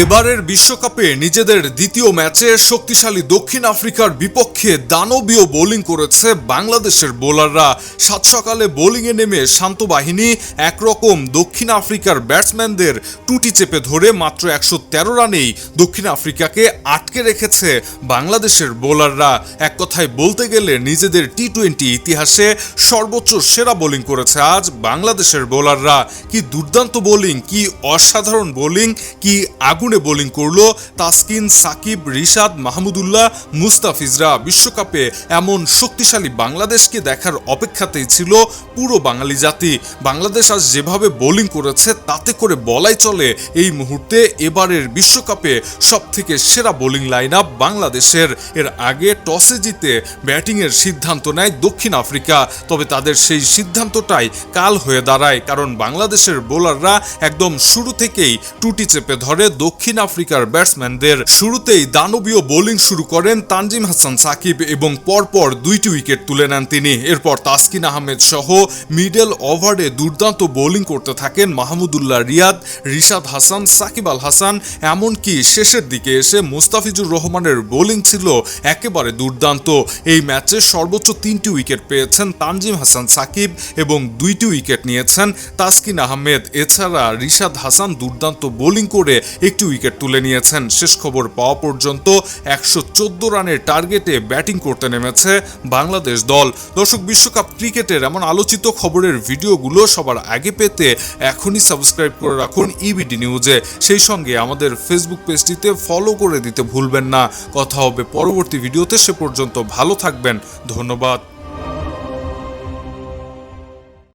এবারের বিশ্বকাপে নিজেদের দ্বিতীয় ম্যাচে শক্তিশালী দক্ষিণ আফ্রিকার বিপক্ষে দানবীয় বোলিং করেছে বাংলাদেশের বোলাররা। সাত সকালে বোলিংয়ে নেমে শান্ত বাহিনী, একরকম দক্ষিণ আফ্রিকার ব্যাটসম্যানদের টুটি চেপে ধরে মাত্র একশো তেরো রানেই দক্ষিণ আফ্রিকাকে আটকে রেখেছে বাংলাদেশের বোলাররা। এক কথায় বলতে গেলে নিজেদের টি টোয়েন্টি ইতিহাসে সর্বোচ্চ সেরা বোলিং করেছে আজ বাংলাদেশের বোলাররা। কি দুর্দান্ত বোলিং, কি অসাধারণ বোলিং, কি আগুনে বোলিং করল তাসকিন, সাকিব, রিশাদ মাহমুদুল্লাহ মুস্তাফিজরা। বিশ্বকাপে এমন শক্তিশালী বাংলাদেশকে দেখার অপেক্ষাতেই ছিল পুরো বাঙালি জাতি। বাংলাদেশ আজ যেভাবে বোলিং করেছে, তাতে করে বলাই চলে এই মুহূর্তে এবারের বিশ্বকাপে সব থেকে সেরা বোলিং লাইন আপ বাংলাদেশের। এর আগে টসে জিতে ব্যাটিংয়ের সিদ্ধান্ত নেয় দক্ষিণ আফ্রিকা। তবে তাদের সেই সিদ্ধান্তটাই কাল হয়ে দাঁড়ায়, কারণ বাংলাদেশের বোলাররা একদম শুরু থেকেই টুটি চেপে ধরে দক্ষিণ আফ্রিকার ব্যাটসম্যানদের শুরুতেই দানবীয় বোলিং শুরু করেন তানজিম হাসান সাকিব এবং পরপর দুইটি উইকেট তুলে নেন তিনি। এরপর তাসকিন আহমেদ সহ মিডল ওভারে দুর্দান্ত বোলিং করতে থাকেন মাহমুদুল্লাহ রিয়াদ, রিশাদ হাসান, সাকিব আল হাসান, এমনকি শেষের দিকে এসে মুস্তাফিজুর রহমানের বোলিং ছিল একেবারে দুর্দান্ত। এই ম্যাচে সর্বোচ্চ তিনটি উইকেট পেয়েছেন তানজিম হাসান সাকিব এবং দুইটি উইকেট নিয়েছেন তাসকিন আহমেদ। এছাড়া রিশাদ হাসান দুর্দান্ত বোলিং করে একটি উইকেট তুলে নিয়েছেন। শেষ খবর পাওয়া পর্যন্ত একশো চোদ্দ রানের টার্গেটে ব্যাটিং করতে নেমেছে বাংলাদেশ দল। দর্শক, বিশ্বকাপ ক্রিকেটের এমন আলোচিত খবরের ভিডিওগুলো সবার আগে পেতে এখনই সাবস্ক্রাইব করে রাখুন ইবিডি নিউজে সেই সঙ্গে আমাদের ফেসবুক পেজটিতে ফলো করে দিতে ভুলবেন না। কথা হবে পরবর্তী ভিডিওতে সে পর্যন্ত ভালো থাকবেন। ধন্যবাদ।